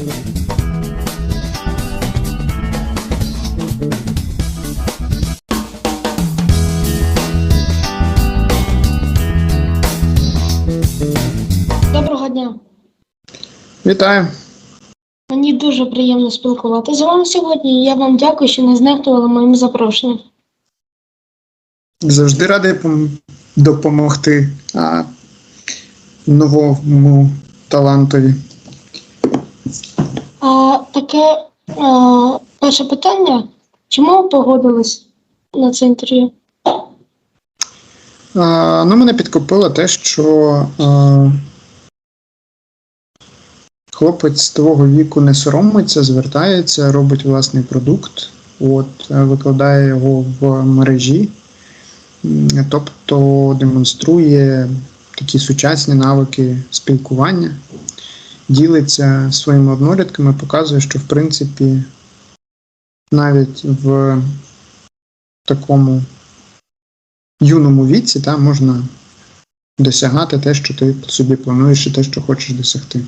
Доброго дня. Вітаю. Мені дуже приємно спілкуватися з вами сьогодні. Я вам дякую, що не знехтували моїм запрошенням. Завжди радий допомогти а, новому талантові. Таке а, перше питання: чому ви погодились на це інтерв'ю? А, ну, мене підкупило те, що а, хлопець того віку не соромиться, звертається, робить власний продукт, от, е, викладає його в мережі, тобто демонструє такі сучасні навики спілкування, ділиться своїми однолітками, показує, що в принципі навіть в такому юному віці та, можна досягати те, що ти собі плануєш, і те, що хочеш досягти.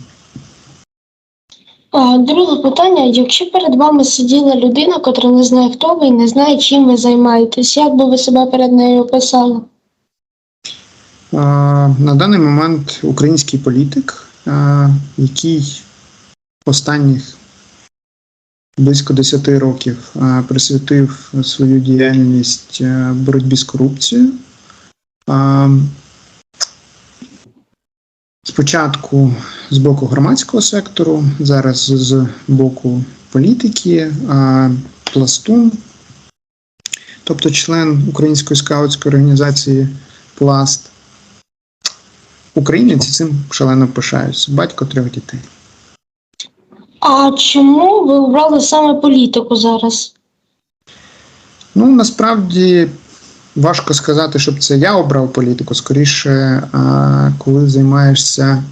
Друге питання: якщо перед вами сиділа людина, котра не знає, хто ви і не знає, чим ви займаєтесь, як би ви себе перед нею описали? На даний момент український політик, який останніх близько 10 років присвятив свою діяльність а, боротьбі з корупцією. Спочатку з боку громадського сектору, зараз з боку політики, пластун, тобто член Української скаутської організації Пласт. Українець цим шалено пишаюсь. Батько трьох дітей. А чому ви обрали саме політику зараз? Ну, насправді важко сказати, щоб це я обрав політику. Скоріше, коли займаєшся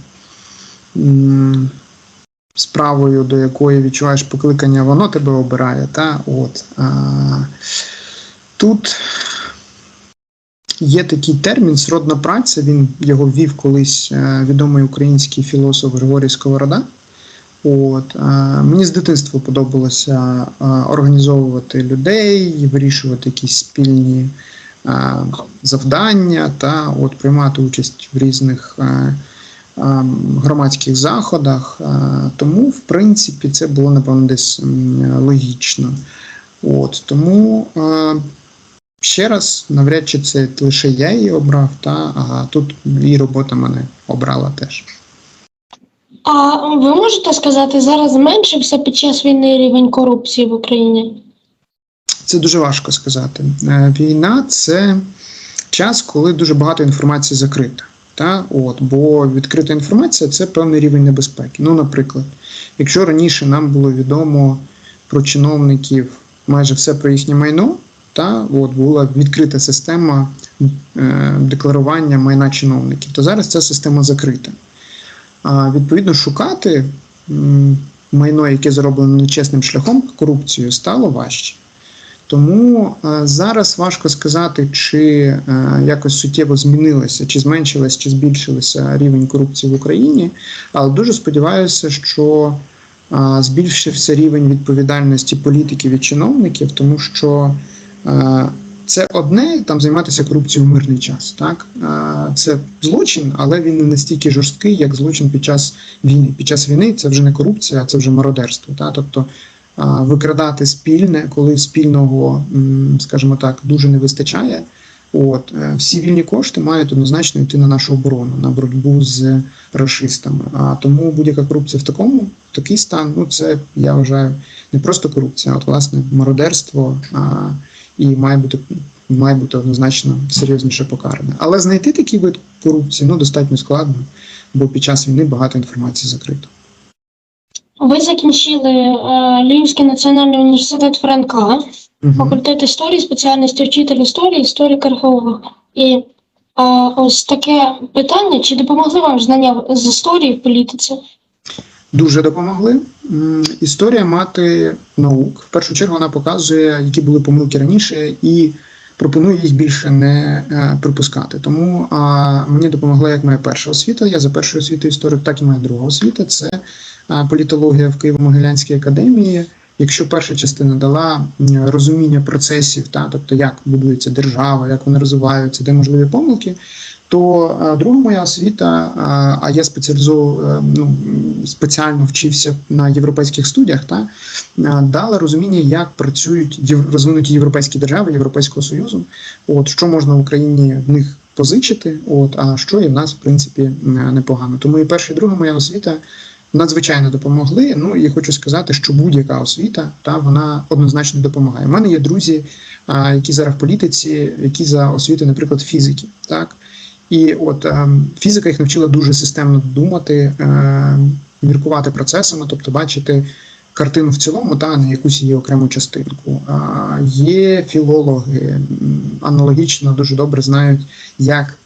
справою, до якої відчуваєш покликання, воно тебе обирає. Та? От, тут є такий термін сродна праця. Він його ввів колись е, відомий український філософ Григорій Сковорода. От, е, мені з дитинства подобалося е, організовувати людей, вирішувати якісь спільні завдання та от приймати участь в різних громадських заходах. Тому, в принципі, це було напевно десь логічно. От, тому ще раз, навряд чи це лише я її обрав, та а тут і робота мене обрала теж. А ви можете сказати, зараз зменшився під час війни рівень корупції в Україні? Це дуже важко сказати. Е, Війна це час, коли дуже багато інформації закрита. Та? От, бо відкрита інформація це певний рівень небезпеки. Ну, наприклад, якщо раніше нам було відомо про чиновників майже все про їхнє майно, та от була відкрита система е, декларування майна чиновників, то зараз ця система закрита. А відповідно шукати м, майно, яке зароблено нечесним шляхом корупцією, стало важче. Тому е, зараз важко сказати, чи е, якось суттєво змінилося, чи зменшилось, чи збільшилося рівень корупції в Україні. Але дуже сподіваюся, що е, збільшився рівень відповідальності політиків і чиновників, тому що це одне там займатися корупцією в мирний час. Так Е, це злочин, але він не настільки жорсткий, як злочин під час війни. Під час війни це вже не корупція, це вже мародерство. Так? Тобто викрадати спільне, коли спільного, скажімо так, дуже не вистачає. От е, всі вільні кошти мають однозначно йти на нашу оборону, на боротьбу з расистами. А тому будь-яка корупція в такому, такий стан, ну це я вважаю не просто корупція, а от власне мародерство а, і має бути має бути однозначно серйозніше покаране. Але знайти такий вид корупції ну достатньо складно, бо під час війни багато інформації закрито. Ви закінчили е, Львівський національний університет Франка, Мгм. факультет історії, спеціальність вчитель історії, історик археолог. І е, ось таке питання: чи допомогли вам знання з історії в політиці? Дуже допомогли. Історія мати наук. В першу чергу вона показує, які були помилки раніше, і пропонує їх більше не е, припускати. Тому а, мені допомогла як моя перша освіта. Я за першою освітою історик, так і моя друга освіта. Це політологія в Києво-Могилянській академії. Якщо перша частина дала розуміння процесів, та, тобто як будується держава, як вони розвиваються, де можливі помилки, то друга моя освіта, а, а я спеціалізу, е, ну, спеціально вчився на європейських студіях, та, дала розуміння, як працюють розвинуті європейські держави Європейського Союзу, от, що можна Україні в них позичити, от, а що і в нас, в принципі, непогано. Тому і перша, і друга моя освіта надзвичайно допомогли. Ну і хочу сказати, що будь-яка освіта та вона однозначно допомагає. У мене є друзі, які зараз в політиці, які за освітою, наприклад, фізики, так. І от ем, фізика їх навчила дуже системно думати, ем, міркувати процесами, тобто бачити картину в цілому, та не якусь її окрему частинку. Є філологи, аналогічно дуже добре знають, як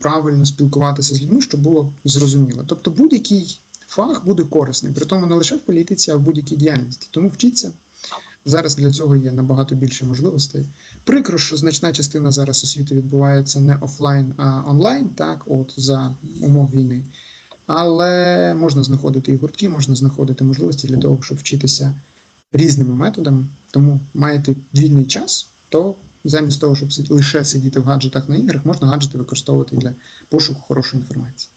правильно спілкуватися з людьми, щоб було зрозуміло. Тобто будь-який фах буде корисний, при тому не лише в політиці, а в будь-якій діяльності. Тому вчіться. Зараз для цього є набагато більше можливостей. Прикро, що значна частина зараз освіти відбувається не офлайн, а онлайн, так, от за умов війни. Але можна знаходити і гуртки, можна знаходити можливості для того, щоб вчитися різними методами. Тому маєте вільний час, то замість того, щоб лише сидіти в гаджетах на іграх, можна гаджети використовувати для пошуку хорошої інформації.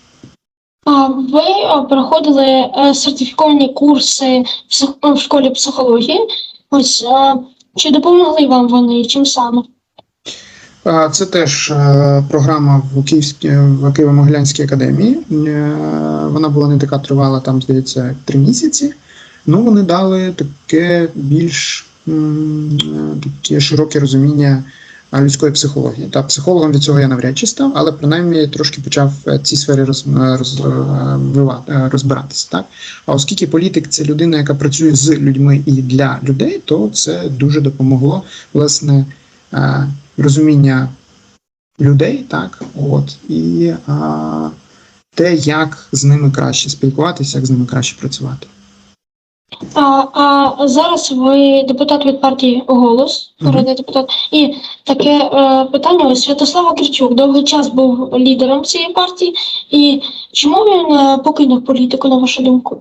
Ви проходили е, сертифіковані курси в школі психології. Ось а, чи допомогли вам вони? Чим саме? Це теж е, програма в Київській в Києво-Могилянській академії. Е, Вона була не така тривала, там здається, три місяці. Ну вони дали таке більш е, таке широке розуміння людської психології. Та психологом від цього я навряд чи став, але принаймні трошки почав е, в цій сфері роз, е, роз, е, розбиратися. Так? А оскільки політик це людина, яка працює з людьми і для людей, то це дуже допомогло власне. розуміння людей, так, от, і а, те, як з ними краще спілкуватися, як з ними краще працювати. А, а зараз ви депутат від партії Голос, народний депутат. І таке е, питання: ось Святослав Кирчук довгий час був лідером цієї партії. І чому він е, покинув політику, на вашу думку?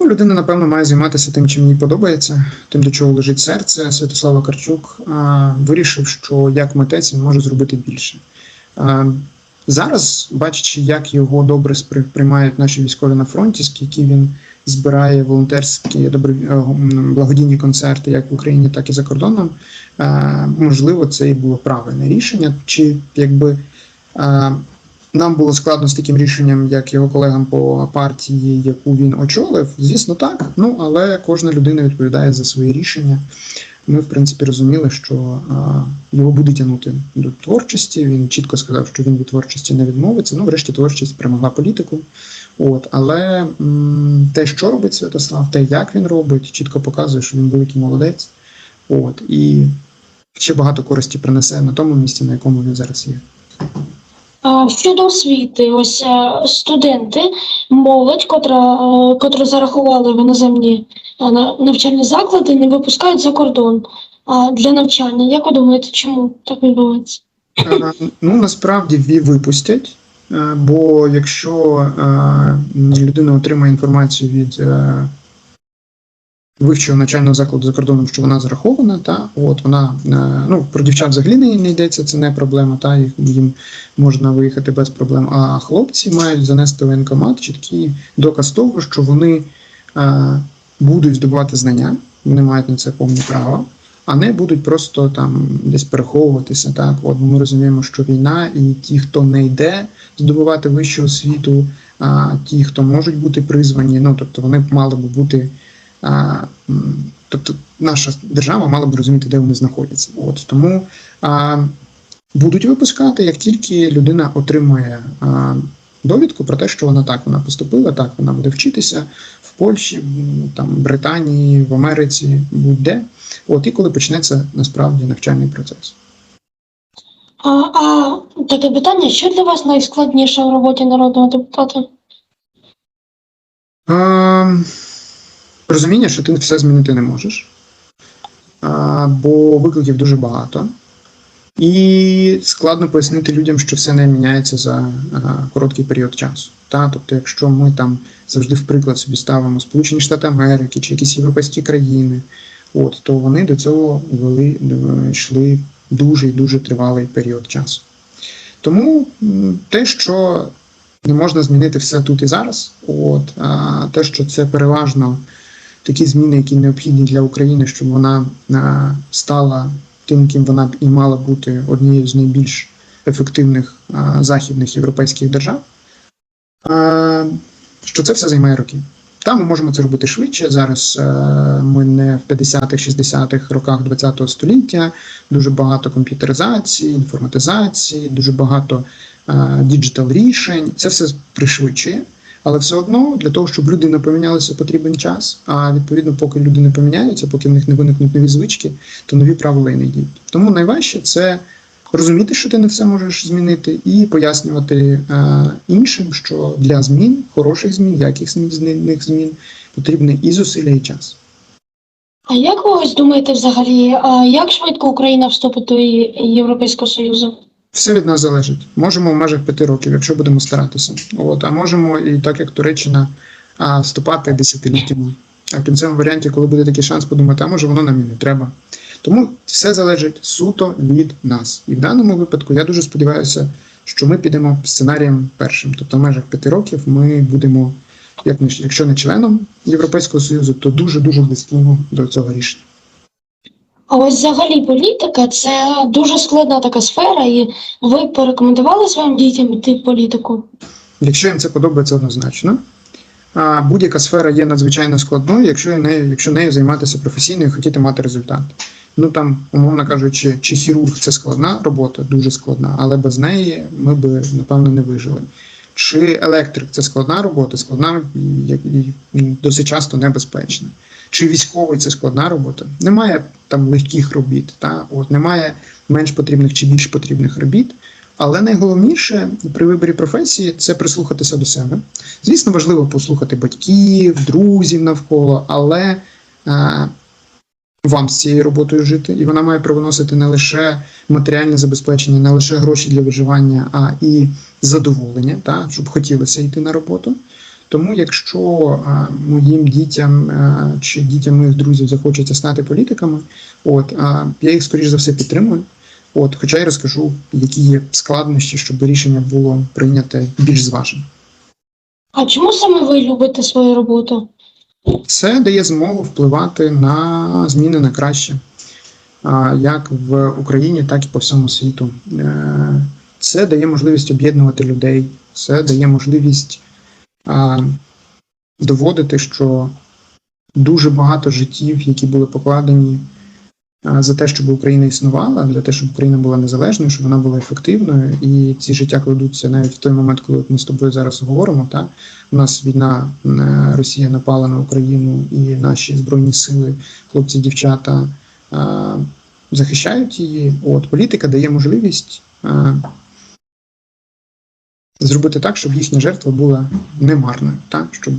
Ну, людина, напевно, має займатися тим, чим їй подобається, тим, до чого лежить серце. Святослава Карчук а, вирішив, що як митець він може зробити більше. А, зараз, бачачи, як його добре спри- приймають наші військові на фронті, скільки він збирає волонтерські е, благодійні концерти, як в Україні, так і за кордоном, можливо, це і було правильне рішення. Чи якби нам було складно з таким рішенням, як його колегам по партії, яку він очолив. Звісно, так. Ну але кожна людина відповідає за свої рішення. Ми, в принципі, розуміли, що його буде тягнути до творчості. Він чітко сказав, що він від творчості не відмовиться. Ну, врешті, творчість перемогла політику. От, але м, те, що робить Святослав, те, як він робить, чітко показує, що він великий молодець. От, і ще багато користі принесе на тому місці, на якому він зараз є. Щодо освіти, ось е, студенти, молодь, котра, е, котру зарахували в іноземні е, навчальні заклади, не випускають за кордон для навчання. Як ви думаєте, чому так відбувається? Ну, насправді випустять, бо якщо людина отримає інформацію від вищого навчального закладу за кордоном, що вона зарахована, та от вона е, ну про дівчат взагалі не, йдеться, це не проблема, та їх їм можна виїхати без проблем. А хлопці мають занести воєнкомат чіткий доказ того, що вони е, будуть здобувати знання, вони мають на це повне право а не будуть просто там десь переховуватися. Так, от ми розуміємо, що війна, і ті, хто не йде здобувати вищу освіту, а ті, хто можуть бути призвані, ну тобто вони б мали б бути. Тобто наша держава мала б розуміти, де вони знаходяться. От тому а, будуть випускати, як тільки людина отримує а, довідку про те, що вона так вона поступила, так вона буде вчитися в Польщі, там Британії, в Америці, будь-де. От і коли почнеться насправді навчальний процес. А, а таке питання: що для вас найскладніше в роботі народного депутата? А, розуміння, що ти все змінити не можеш, бо викликів дуже багато. І складно пояснити людям, що все не міняється за короткий період часу. Та? Тобто, якщо ми там завжди в приклад собі ставимо Сполучені Штати Америки чи якісь європейські країни, от, то вони до цього вели, йшли дуже і дуже тривалий період часу. Тому те, що не можна змінити все тут і зараз, от, а те, що це переважно такі зміни, які необхідні для України, щоб вона а, стала тим, ким вона б і мала бути однією з найбільш ефективних а, західних європейських держав, а, що це все займає роки. Та ми можемо це робити швидше. Зараз е, ми не в 50-х, 60-х роках ХХ століття, дуже багато комп'ютеризації, інформатизації, дуже багато діджитал рішень. Це все пришвидшує. Але все одно для того, щоб люди не помінялися, потрібен час. А відповідно, поки люди не поміняються, поки в них не виникнуть нові звички, то нові правила і не діють. Тому найважче це розуміти, що ти не все можеш змінити, і пояснювати е, іншим, що для змін, хороших змін, якісних змін потрібні і зусилля, і час. А як ви ось думаєте взагалі, як швидко Україна вступить до Європейського Союзу? Все від нас залежить. Можемо в межах п'яти років, якщо будемо старатися. От, а можемо і так як Туреччина а, вступати десятиліттями. А в кінцевому варіанті, коли буде такий шанс, подумати, а може воно нам і не треба. Тому все залежить суто від нас. І в даному випадку я дуже сподіваюся, що ми підемо сценарієм першим. Тобто, в межах п'яти років ми будемо, як якщо не членом Європейського Союзу, то дуже дуже близькими до цього рішення. А ось взагалі політика це дуже складна така сфера, і ви порекомендували своїм дітям йти в політику? Якщо їм це подобається однозначно. Будь-яка сфера є надзвичайно складною, якщо нею, якщо нею займатися професійно і хотіти мати результат. Ну там, умовно кажучи, чи хірург це складна робота, дуже складна, але без неї ми би напевно не вижили. Чи електрик це складна робота, складна і досить часто небезпечна. Чи військовий це складна робота? Немає там легких робіт, та от немає менш потрібних чи більш потрібних робіт. Але найголовніше при виборі професії це прислухатися до себе. Звісно, важливо послухати батьків, друзів навколо, але е, вам з цією роботою жити, і вона має привносити не лише матеріальне забезпечення, не лише гроші для виживання, а і задоволення, та, щоб хотілося йти на роботу. Тому, якщо е, моїм дітям е, чи дітям моїх друзів захочеться стати політиками, от е, я їх скоріш за все підтримую. От, хоча й розкажу, які є складнощі, щоб рішення було прийняте більш зважено. А чому саме ви любите свою роботу? Це дає змогу впливати на зміни на краще, а, як в Україні, так і по всьому світу. Е, Це дає можливість об'єднувати людей, це дає можливість а, доводити, що дуже багато життів, які були покладені за те, щоб Україна існувала, для того, щоб Україна була незалежною, щоб вона була ефективною, і ці життя кладуться навіть в той момент, коли ми з тобою зараз говоримо. Так? У нас війна, е, Росія напала на Україну, і наші збройні сили, хлопці, дівчата захищають її. От політика дає можливість зробити так, щоб їхня жертва була немарною, так щоб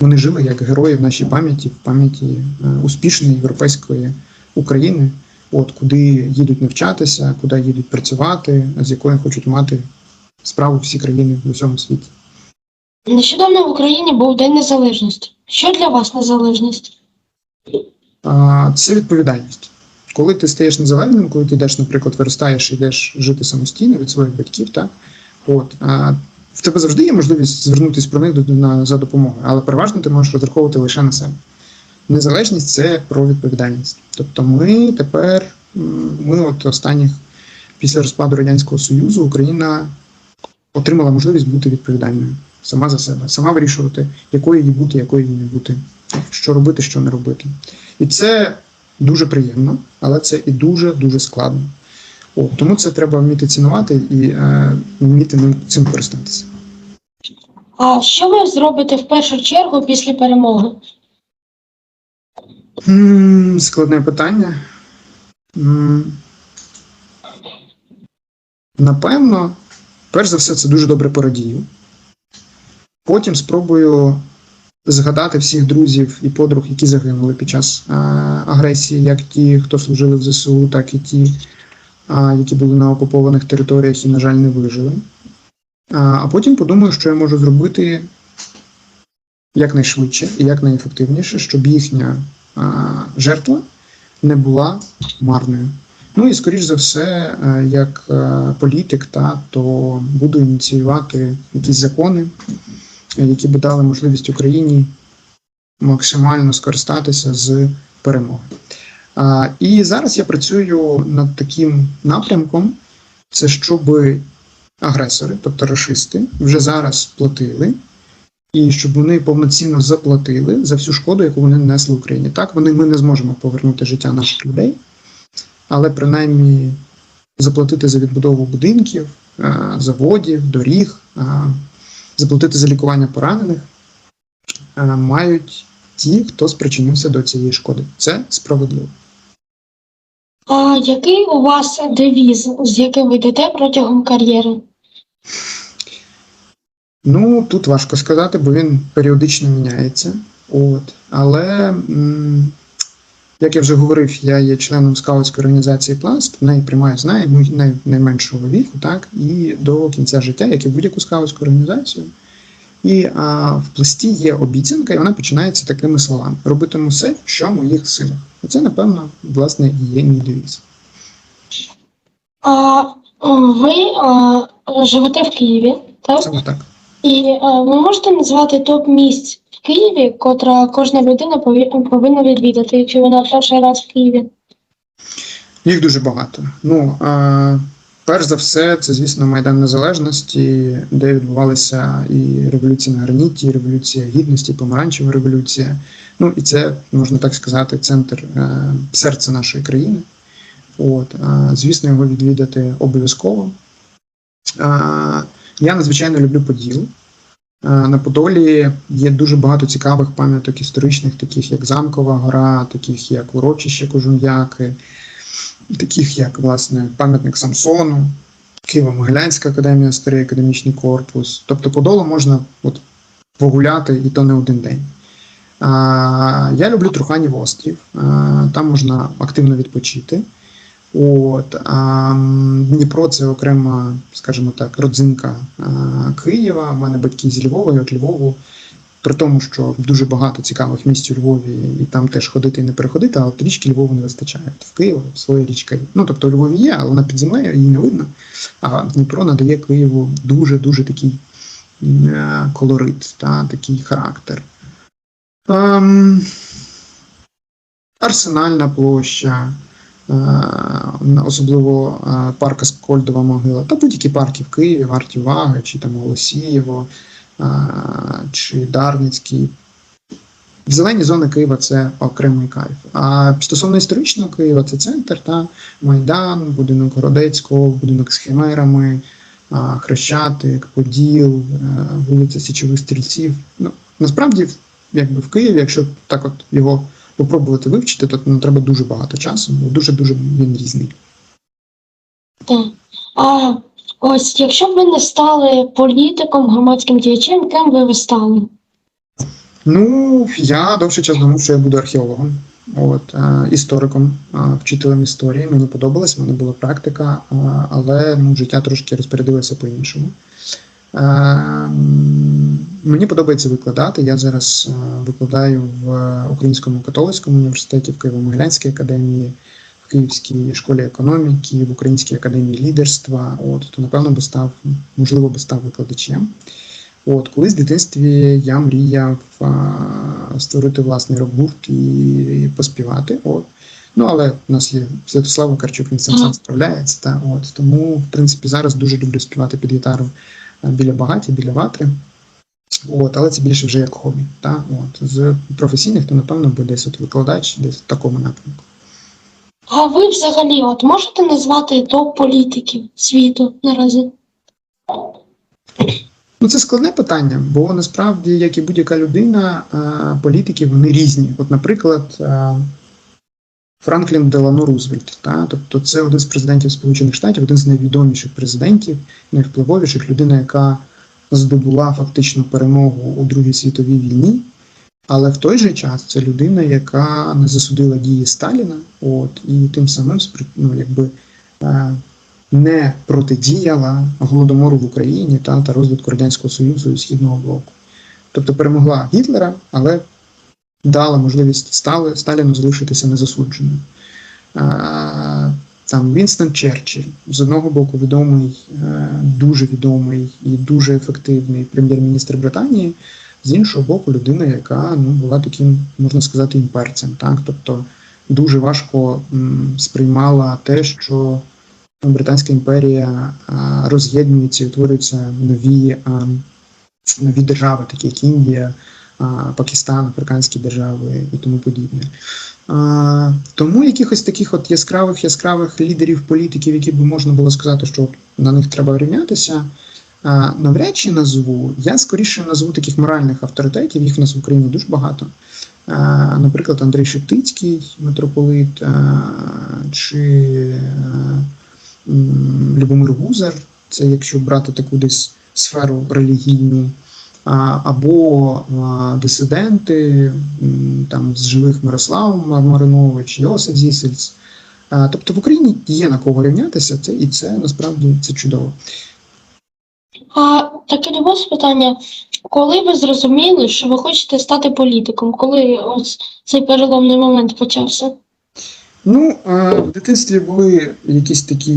вони жили як герої в нашій пам'яті, в пам'яті е, успішної європейської України, от куди їдуть навчатися, куди їдуть працювати, з якою хочуть мати справу всі країни в усьому світі. Нещодавно в Україні був День Незалежності. Що для вас незалежність? Це відповідальність. Коли ти стаєш незалежним, коли ти йдеш, наприклад, виростаєш і йдеш жити самостійно від своїх батьків, так от а, в тебе завжди є можливість звернутися про них до на за допомогою, але переважно ти можеш розраховувати лише на себе. Незалежність це про відповідальність. Тобто, ми тепер, ми от останніх після розпаду радянського союзу, Україна отримала можливість бути відповідальною сама за себе, сама вирішувати, якою їй бути, якою їй не бути, що робити, що не робити. І це дуже приємно, але це і дуже дуже складно. О, тому це треба вміти цінувати і е, вміти ним цим користатися. А що ви зробите в першу чергу після перемоги? М, Складне питання. М, Напевно, перш за все, це дуже добре порадію. Потім спробую згадати всіх друзів і подруг, які загинули під час е, агресії, як ті, хто служили в ЗСУ, так і ті, а, які були на окупованих територіях і, на жаль, не вижили. А, а потім подумаю, що я можу зробити якнайшвидше і якнайефективніше, щоб їхня а, жертва не була марною. Ну і скоріш за все, е, як е, політик, та то буду ініціювати якісь закони, е, які би дали можливість Україні максимально скористатися з перемоги. І зараз я працюю над таким напрямком, це щоб агресори, тобто рашисти, вже зараз платили, і щоб вони повноцінно заплатили за всю шкоду, яку вони нанесли Україні. Так, вони ми не зможемо повернути життя наших людей, але принаймні заплатити за відбудову будинків, заводів, доріг, заплатити за лікування поранених е, мають ті, хто спричинився до цієї шкоди. Це справедливо. А який у вас девіз, з яким ви йдете протягом кар'єри? Ну, тут важко сказати, бо він періодично міняється. От. Але, м, як я вже говорив, я є членом скаутської організації Пласт, в неї приймаю з най, найменшого віку, так, і до кінця життя, як і будь-яку скаутську організацію. І а, в пласті є обіцянка, і вона починається такими словами: робитиму все, що в моїх силах. І це, напевно, власне, і є мій девіз. А ви а, живете в Києві, так? Саме так. І а, ви можете назвати топ місць в Києві, котра кожна людина пові- повинна відвідати, якщо вона перший раз в Києві? Їх дуже багато. Ну, а, перш за все, це, звісно, Майдан Незалежності, де відбувалися і революція на граніті, і революція гідності, помаранчева революція. Ну і це, можна так сказати, центр е, серця нашої країни. От, а, звісно, його відвідати обов'язково. А, я надзвичайно люблю Поділ. На Подолі є дуже багато цікавих пам'яток історичних, таких як Замкова гора, таких як урочище Кожум'яки, таких як власне пам'ятник Самсону, Києво-Могилянська академія, старий академічний корпус. Тобто Подолу можна от погуляти і то не один день. А, я люблю Труханів острів, а, там можна активно відпочити. От, а, Дніпро це окрема, скажімо так, родзинка Києва. У мене батьки з Львова, і от Львову. При тому, що дуже багато цікавих місць у Львові, і там теж ходити і не переходити, а от річки Львову не вистачає. В Києві своя річка. Ну тобто у Львові є, але вона під землею її не видно. А Дніпро надає Києву дуже дуже такий е, колорит, та, такий характер. Ем, Арсенальна площа, особливо е, парк Аскольдова могила, та будь-які парки в Києві, варті уваги, чи там Голосієво, е, чи Дарницький. Зелені зони Києва це окремий кайф. А стосовно історичного Києва, це центр, та Майдан, будинок Городецького, будинок з химерами, Хрещатик, Поділ, е, вулиця Січових Стрільців. Ну, насправді, якби в Києві, якщо так от його попробувати вивчити, то ну, треба дуже багато часу, бо дуже-дуже він різний. Так. А ось якщо б ви не стали політиком, громадським діячем, ким би ви стали? Ну, я довший час думав, що я буду археологом, от, е, істориком, е, вчителем історії. Мені подобалось, в мене була практика, е, але ну, життя трошки розпорядилося по-іншому. Е, м, мені подобається викладати. Я зараз е, викладаю в Українському католицькому університеті, в Києво-Могилянській академії, в Київській школі економіки, в Українській академії лідерства. От, то, напевно, би став, можливо, би став викладачем. От, колись в дитинстві я мріяв а, створити власний рок-гурт і поспівати. От. Ну, але в нас є Святослав Вакарчук, він сам сам справляється. Та, от. Тому, в принципі, зараз дуже люблю співати під гітару біля багаті, біля ватри. От, але це більше вже як хобі. Та, от. З професійних, то, напевно, буде десь от викладач, десь в такому напрямку. А ви взагалі от можете назвати топ політиків світу наразі? Ну, це складне питання, бо насправді, як і будь-яка людина, політики вони різні. От, наприклад, Франклін Делано Рузвельт, та, тобто це один з президентів Сполучених Штатів, один з найвідоміших президентів, найвпливовіших, людина, яка здобула фактично перемогу у Другій світовій війні. Але в той же час це людина, яка не засудила дії Сталіна, от і тим самим ну, якби е, не протидіяла голодомору в Україні та, та розвитку Радянського Союзу і Східного блоку. Тобто перемогла Гітлера, але дала можливість Стали, Сталіну залишитися незасудженим. Там Вінстон Черчилль, з одного боку, відомий, е, дуже відомий і дуже ефективний прем'єр-міністр Британії, з іншого боку, людина, яка ну, була таким, можна сказати, імперцем. Так? Тобто дуже важко сприймала те, що Британська імперія роз'єднується і утворюються нові, нові держави, такі як Індія, Пакистан, африканські держави і тому подібне. Тому якихось таких от яскравих яскравих лідерів політиків, які би можна було сказати, що на них треба рівнятися, навряд чи назву. Я скоріше назву таких моральних авторитетів, їх у нас в Україні дуже багато. Наприклад, Андрій Шептицький, митрополит, чи Любомир Гузар, це якщо брати таку десь сферу релігійну, або дисиденти, там з живих Мирослав Маринович, Йосиф Зісельц. Тобто в Україні є на кого рівнятися, це, і це насправді це чудово. А таке до вас питання: коли ви зрозуміли, що ви хочете стати політиком? Коли ось цей переломний момент почався? Ну, в дитинстві були якісь такі.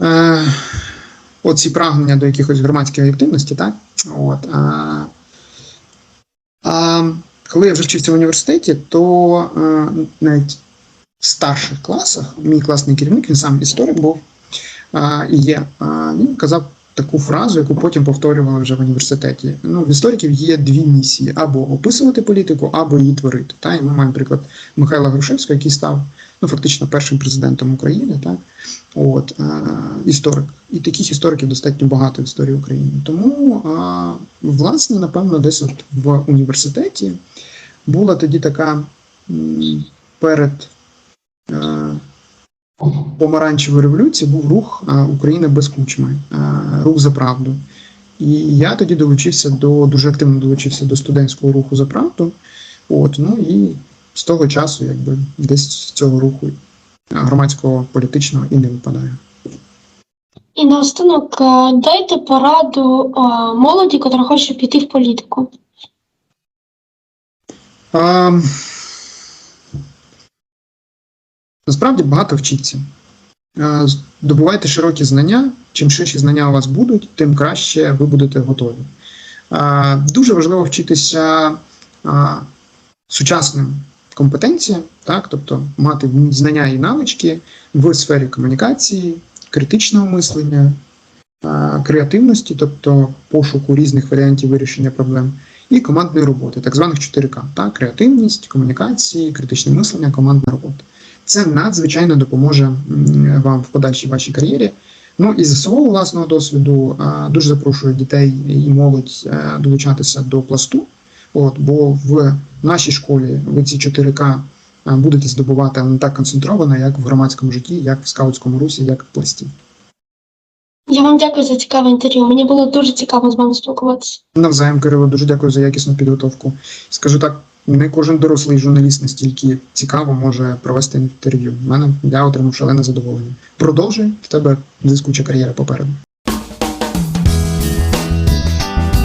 е, Оці прагнення до якихось громадської активності, так? От, а, а коли я вже вчився в університеті, то е, навіть в старших класах мій класний керівник, він сам історик був а, і є. А, він казав таку фразу, яку потім повторювали вже в університеті. Ну, в істориків є дві місії: або описувати політику, або її творити. Та? І ми маємо приклад Михайла Грушевського, який став ну, фактично першим президентом України, так? От, а, історик. І таких істориків достатньо багато в історії України. Тому, а, власне, напевно, десь от в університеті була тоді така перед. е, помаранчевої революції був рух а, Україна без кучми, а, рух за правду. І я тоді долучився до дуже активно долучився до студентського руху за правду. От, ну і з того часу, якби десь з цього руху громадського політичного і не випадає. І наостанок дайте пораду молоді, котра хоче піти в політику. А, насправді багато вчіться. А, Здобувайте широкі знання. Чим ширші знання у вас будуть, тим краще ви будете готові. Дуже важливо вчитися сучасним компетенціям, так, тобто мати знання і навички в сфері комунікації, критичного мислення, креативності, тобто пошуку різних варіантів вирішення проблем, і командної роботи, так званих 4К. Так? Креативність, комунікації, критичне мислення, командна робота. Це надзвичайно допоможе вам в подальшій вашій кар'єрі. Ну і з свого власного досвіду дуже запрошую дітей і молодь е, долучатися до пласту. От, бо в нашій школі ви ці 4К будете здобувати але не так концентровано, як в громадському житті, як в скаутському русі, як в пласті. Я вам дякую за цікаве інтерв'ю. Мені було дуже цікаво з вами спілкуватися. Навзаєм, Кирило, дуже дякую за якісну підготовку. Скажу так, не кожен дорослий журналіст настільки цікаво може провести інтерв'ю. Мене я отримав шалене задоволення. Продовжуй, в тебе блискуча кар'єра попереду.